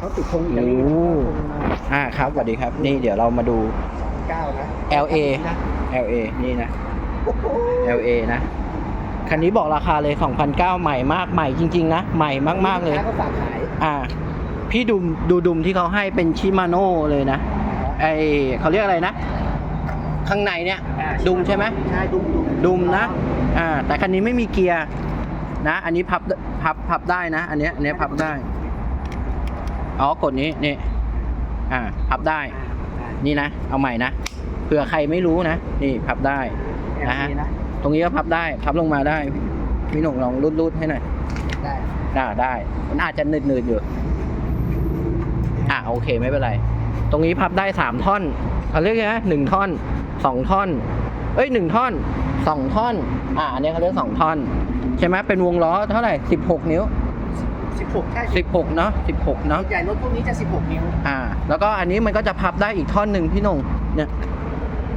เขาติดธงอิโอ้ตาลีนะธงมาอ่าครับสวัสดีครับ นี่เดี๋ยวเรามาดู เก้านะ LA LA นี่นะ LA นะ คันนี้บอกราคาเลย2,009ใหม่มากใหม่จริง ๆ นะ ใหม่มาก ๆ เลยลูค้ก็ฝากขายอ่า พี่ดุมดูดุมที่เขาให้เป็นชิมาโน่เลยนะ ไอเขาเรียกอะไรนะ ข้างในเนี่ยอ่าดุมใช่ไหม ใช่ดุมดุมดุมนะ อ่า แต่คันนี้ไม่มีเกียร์นะ อันนี้พับ พับ พับได้นะ อันเนี้ย อันเนี้ยพับได้ อ๋อกดนี้นี่อ่าพับได้อ่านี่นะ เอาใหม่นะเผื่อใครไม่รู้นะ นี่พับได้ได้นะฮะนะตรงนี้ก็พับได้ พับลงมาได้พี่หนุ่งลองรูดๆให้หน่อยได้ได้ได้มันอาจจะหนืดๆอยู่อะโอเคไม่เป็นไร ตรงนี้พับได้สามท่อนเขาเรียกไงนะหนึ่งท่อนสองท่อน เอ้ยหนึ่งท่อนสองท่อน อะอันนี้เขาเรียกสองท่อน ใช่ไหมเป็นวงล้อเท่าไหร่สิบหกนิ้ว สิบหกใช่สิบหกเนาะสิบหกเนาะส่วนใหญ่รถพวกนี้จะสิบหกนิ้ว อ่า แล้วก็อันนี้มันก็จะพับได้อีกท่อนหนึ่งพี่หนงเนี่ย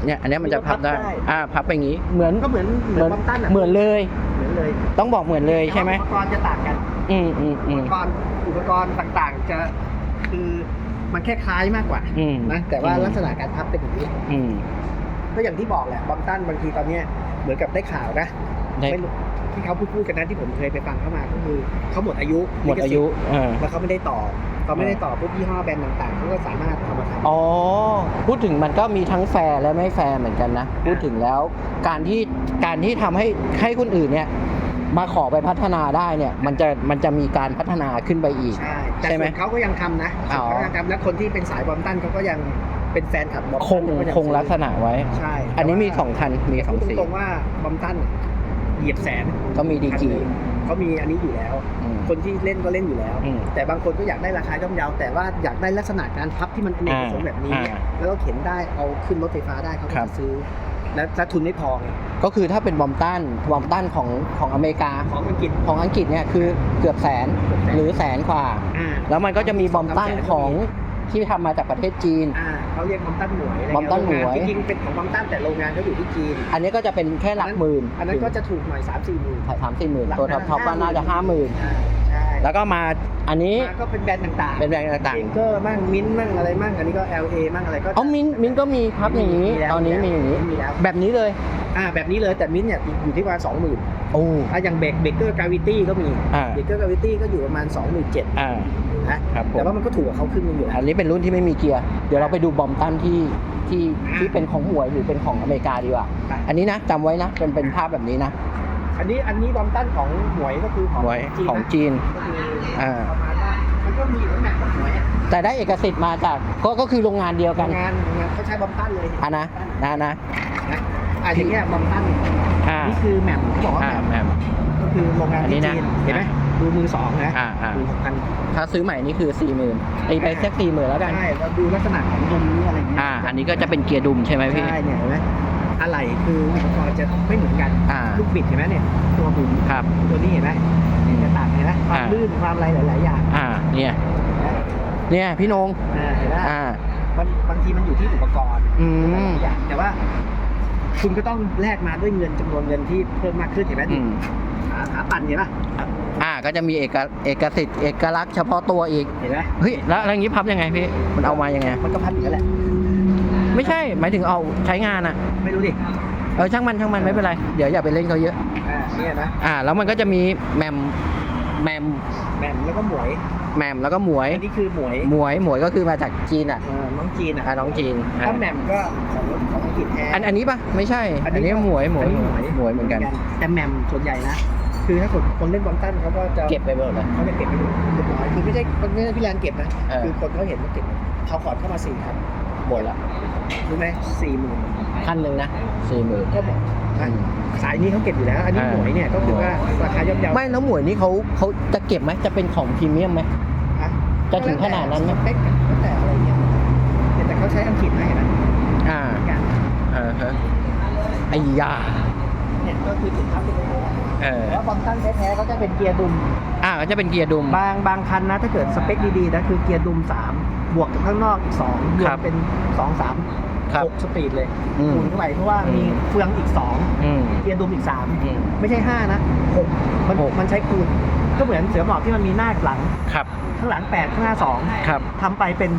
เนี่ย อันนี้มันจะพับได้ อ่า พับไปอย่างนี้ เหมือน ก็เหมือน เหมือนบอมตันอะเหมือนเลย เหมือนเลย ต้องบอกเหมือนเลยใช่ไหมแต่ว่าอุปกรณ์จะต่างกัน อืมอืมอือุมปกรณ์ อุปกรณ์ต่างๆ จะ คือมันแค่คล้ายมากกว่าอืมนะ แต่ว่าอืมลักษณะการพับเป็นอย่างนี้อืมก็อย่างที่บอกแหละบอมตันบางทีตอนเนี้ยเหมือนกับได้ข่าวนะได้ไม่รู้ ที่เขาพูดพูดกันนะที่ผมเคยไปฟังเข้ามาก็คือเขาหมดอายุหมดอายุเออแล้วเขาไม่ได้ต่อเขาไม่ได้ต่อปุ๊บยี่ห้อแบรนด์ต่างๆเขาก็สามารถเอามาทำอ๋อพูดถึงมันก็มีทั้งแฟร์และไม่แฟร์เหมือนกันนะพูดถึงแล้ว การที่การที่ทำให้ให้คนอื่นเนี่ยมาขอไปพัฒนาได้เนี่ยมันจะมันจะมีการพัฒนาขึ้นไปอีกใช่แต่ใช่ไหมส่วนเขาก็ยังทำนะอ๋อเขายังทำและคนที่เป็นสายบอมตันเขาก็ยังเป็นแฟนคลับบอมคตังนก็ยัคงลักษณะไว้ใช่อันนี้มีแต่ว่าสองคันมีสองพูดสีตรงๆว่าบอมตัน เหยียบแสนก็มีดีกรีเขามีอันนี้อยู่แล้วอืมคนที่เล่นก็เล่นอยู่แล้วอืมแต่บางคนก็อยากได้ราคาย่อมเยาแต่ว่าอยากได้ลักษณะการพับที่มันอเนกประสงค์แบบนี้อ่าแล้วก็เข็นได้เอาขึ้นรถไฟฟ้าได้เขาก็ครับจะซื้อและและทุนไม่พอไงก็คือถ้าเป็นบอมตันบอมตันของของอเมริกาของอังกฤษของอังกฤษเนี่ยคือเกือบแสนเกือบแสนหรือแสนกว่าอ่า แล้วมันก็จะมีบอมตันสองสามแสนของ ที่ทำมาจากประเทศจีน อ่าเขาเรียกบอมตันหมวยะไรเงี้ยบอมตันหมวย โรงงานจริงๆเป็นของบอมตันแต่โรงงานเขาอยู่ที่จีน อันนี้ก็จะเป็นแค่หลักหมื่นอันนั้นก็จะถูกหน่อย3 4หมื่นถ่ายสามสี่หมื่นตัวท็อปท็อปก็น่าจะห้าหมื่นอ่าใช่แล้วก็มาอันนี้มาก็เป็นแบรนด์ต่างๆเป็นแบรนด์ต่างๆเองเกอร์มั่งมิ้นท์มั่งอะไรมั่งอันนี้ก็ LA มั่งอะไรก็อ๋อมินมินก็มีพับอย่างนี้ แล้วตอนนี้มีอย่างนี้ มีแล้วแบบนี้เลย อ่าแบบนี้เลยแต่มิ้นท์เนี่ยอยู่ที่ประมาณสองหมื่นโอ้ อะอย่างเบรกเบรกเกอร์กราวิตี้ก็มีอ่า เบรกเกอร์กราวิตี้ก็อยู่ประมาณ2 7 0 0 0อ่า นะครับผม แต่ว่ามันก็ถูกกว่าเขาขึ้นนึงอยู่อัแล้วนนี้เป็นรุ่นที่ไม่มีเกียร์ เดี๋ยวเราไปดูบอมตันที่ที่อ่าที่เป็นของหมวยหรือเป็นของอเมริกาดีกว่าไปอันนี้นะจำไว้นะเป็นเป็นภาพแบบนี้นะ อันนี้อันนี้บอมตันของหมวยก็คือของหมวยจีนของนะจีน ก็คืออ่า ประมาณว่ามันก็มีเหมือนแม็กของหมวยอะแต่ได้เอกสิทธิ์มาจากก็ก็คือโรงงานเดียวกันงานงานเขาใช้บอมตันเลย อะนะนะนะนะ อะอย่างเงี้ยบอมตันอ่านี่คือแหม่มเขาบอกว่าอ่าแหม่มแหมก็คือโรงงานอันนี้ที่นะจีนเห็นไหมดูมือสองนะอ่าอ่ามือหกพัน ถ้าซื้อใหม่นี่คือสี่หมื่นตีไปสักสี่หมื่นแล้วกัน ใช่เราดูลักษณะของดุมนี้อะไรเงี้ยอ่า อันนี้ก็จะเป็นเกียร์ดุมใช่ไหมพี่ ใช่เนี่ยเห็นไหมอะไรคืออุปกรณ์จะไม่เหมือนกัน อ่า ลูกบิดเห็นไหมเนี่ย ตัวบุ๋มครับ ตัวนี้เห็นไหมเนี่ยจะต่างเห็นไหมความอ่า ลื่นความอะไรหลาย ๆ อย่างอ่า เนี่ย เนี่ยพี่นงอ่าเห็นไหมอ่า มันบางทีมันอยู่ที่อุปกรณ์อืหมลายๆอย่างแต่ว่า คุณก็ต้องแลกมาด้วยเงินจำนวนเงินที่เพิ่มมากขึ้นเห็นไหมอืมขาขาปั่นเห็นปะอ่าก็จะมีเอกเอกสิทธิ์เอกลักษณ์เฉพาะตัวอีกเห็นไหมเฮ้ยแล้วอะไรอย่างนี้พับยังไงพี่มันเอามายังไง มันก็พันอยู่แล้วแหละ ไม่ใช่หมายถึงเอาใช้งานอะไม่รู้ดิเออช่างมันช่างมันไม่เป็นไรเดี๋ยวอย่าไปเล่นเขาเยอะ อ่าเนี่ยนะอ่า แล้วมันก็จะมีแมมแมมแหม่มแล้วก็หมวย แมมแล้วก็หมวยอันนี้คือหมวยหมวยหมวยก็คือมาจากจีนอะเออน้องจีนอะอ่าน้องจีนอะถ้าแหม่มก็ของของอังกฤษแท้ อันอันนี้ปะไม่ใช่ อันนี้หมวยหมวยอันนี้หมวยเหมือนกัน แต่แหม่มส่วนใหญ่นะ คือถ้าคนคนเล่นบอลตันเขาก็จะเก็บไปหมดเลย เขาจะเก็บไปดูเรียบร้อยคือไม่ใช่ไม่ใช่พี่แลนเก็บนะ เออ คือคนเขาเห็นเขาเก็บเขาขอดเข้ามาสี่พัน หมดละรู้ไหมสี่หมื่นพันหนึ่งนะสี่หมื่นก็หมดนะสายนี้เขาเก็บอยู่แล้ว อันนี้อ่าหมวยเนี่ยก็คือว่าราคาย่อมเยาไม่แล้วหมวยนี่เขาเขาจะเก็บไหมจะเป็นของพรีเมียมไหมฮะจะถึงขนาดนั้นไหมสเปคแล้วแต่อะไรเงี้ยเนี่ยแต่เขาใช้อังกฤษนะเห็นไหมอ่าเหมือนกันเออฮะไอ้ยา เนี่ยก็คือถึงทับเป็นโอ้เออแล้วบอลตันแท้ๆเขาจะเป็นเกียร์ดุม อ่าก็จะเป็นเกียร์ดุม บางบางคันนะถ้าเกิดสเปคดีๆนะคือเกียร์ดุมสามบวกกับข้างนอกอีกสองรวครัมบเป็นสองสามครับหกสปีดเลยอืมคูณเข้าไปเพราะว่าอืม มีเฟืองอีกสองอืม เกียร์ดุมอีกสามอืมไม่ใช่ห้านะหกมันหก มันใช้คูณ ก็เหมือนเสือหมอบที่มันมีหน้ากับหลัง ครับข้างหลัง 8 ข้างหน้าครับ2ทำไปเป็น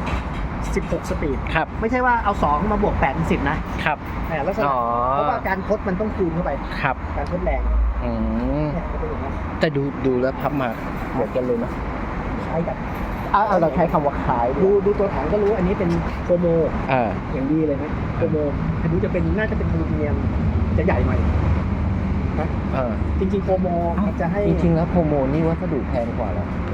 16 สปีด ครับ ไม่ใช่ว่าเอา 2 มาบวก8เป็น10 นะครับแต่ลักษณะอ๋อ เพราะว่าการคดมันต้องคูณเข้าไป ครับการคดแรงอืมเนี่ยก็เป็นอย่างนี้นแต่ดูดูแล้วพับมาเหมือนกันเลยนะคล้ายกับเอาเอาเราใช้คำว่าคล้ายดูดูตัวถังก็รู้อันนี้เป็นโคโมเอออย่างดีเลยนะโคโมอันนี้จะเป็นน่าจะเป็นอลูมิเนียมจะใหญ่หน่อยนะเออจริงๆโคโมมันจะให้จริงๆแล้วโพโมนี่วัสดุแพงกว่าแล้วเอ่อ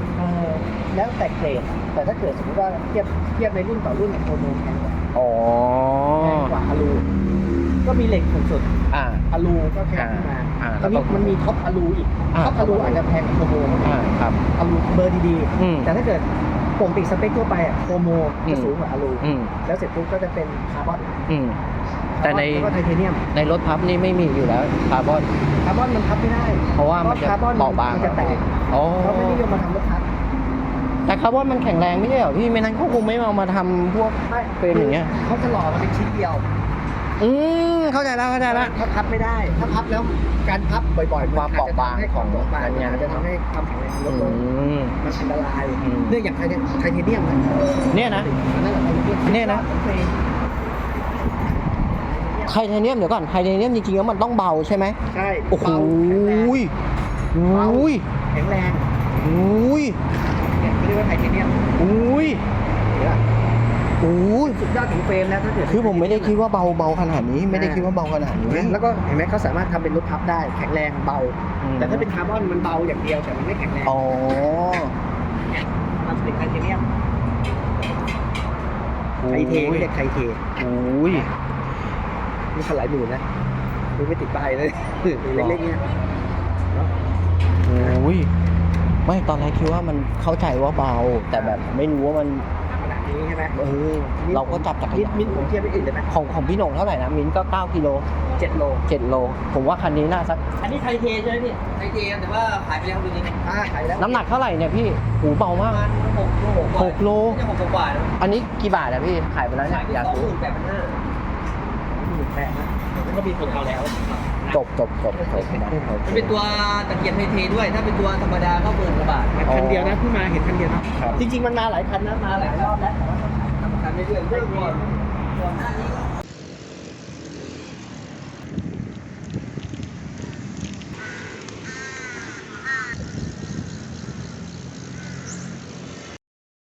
แล้วแต่เกรดแต่ถ้าเกิดสมมติว่าเทียบเทียบในรุ่นต่อรุ่นเนี่ยโคโมแพงกว่าอ๋อแพงกว่าอะลูก็มีเหล็กสูงสุดอ่าอะลูก็แพงขึ้นมาอ่าตอนนี้แล้วก็มันมีท็อปอะลูอีกอ่าท็อปอะลูอาจจะแพงกว่าโคโมอ่าครับอะลูเบอร์ดีอืมๆแต่ถ้าเกิดปกติสเปคทั่วไปอะโคโมอืจะมสูงกว่าอะลูอืมแล้วเสร็จปุ๊บก็จะเป็นคาร์บอนอืมแต่ในแล้วก็ไทเทเนียมในรถพับนี่ไม่มีอยู่แล้วคาร์บอนคาร์บอนมันพับไม่ได้ เพราะว่ามันจะคาร์บอนเบาบางมันจะแตกอ๋อเขาไม่นิยมมาทำรถพับ แต่คาร์บอนมันแข็งแรงไม่ใช่เหรอพี่ไม่นั้นเขาคงไม่เอามาทำพวกไม่เป็นอย่างเงี้ย เขาจะหล่อมาเป็นชิ้นเดียวอืมเข้าใจแล้วเข้าใจแล้ว ถ้าพับไม่ได้ ถ้าพับแล้วการพับบ่อยๆความเบาบางให้ความเบาบางของงานอาจจะทำให้ความแข็งแรงลอืดลงมมันอันตรายอืมเรื่องอย่างไทเทไทเทเนียมอะเนี่ยนะ นั่นแหละไทเทเนียมเนี่ยนะไทเทเนียมเดี๋ยวก่อนไทเทเนียมจริงๆแล้วมันต้องเบาใช่ไหมใช่โอ้โหเบาแข็งแรงยอุ้ยแข็งแรง อุ้ยเนี่ยเขาเรียกว่าไทเทเนียมอุ้ยเห็นปะอุ้ยสุดยอดของเฟรมแล้วถ้าเกิดคือผมไม่ได้คิดว่าเบาเบาขนาดนี้ ไม่ได้คิดว่าเบาขนาดนี้ แล้วก็เห็นไหมเขาสามารถทำเป็นรถพับได้แข็งแรงเบาอืมแต่ถ้าเป็นคาร์บอนมันเบาอย่างเดียวแต่มันไม่แข็งแรงอ๋อมันเป็นไทเทเนียมไทเทไม่เรียกไทเทอุ้ยนี่คันหลายหมื่นนะดูไม่ติดป้ายเลยเล็กๆเนี่ยอุ้ย ไม่ตอนแรกคิดว่ามันเข้าใจว่าเบา แต่แบบไม่รู้ว่ามันขนาดนี้ใช่ไหมเออเราก็จับจักรมิ้นยานมิ้นผมเทียบไม่อื่นเลยไหมของของพี่หนงเท่าไหร่นะมิ้นก็ 9กิโลเจ็ดโล7โล ผมว่าคันนี้น่าสักอันนี้ไทเทใช่ไหมพี่ไทเทแต่ว่าขายไปแล้วดูนี่อ่าขายแล้วน้ำหนักเท่าไหร่เนี่ยพี่หูเบามากประมาณหกโลหกโลไม่ใช่หกกว่าแล้วอันนี้กี่บาทอะพี่ขายไปแล้วเนี่ขายยไปอยากสองหรู้มื่นแปดพันห้าหมื่นแปดนะมันก็มีคนเอาแล้ว ตบตบตบตบมันเป็นตัวตะเกียบไฮเทด้วย ถ้าเป็นตัวธรรมดาก็เมื่นกระบาทคันเดียวนะเพิ่งมาเห็นคันเดียวนะจริง ๆ มันมาหลายคันนะมาหลายรอบแล้วแต่ว่าทำเรื่อยๆก่อนก่อนหน้านี้ก็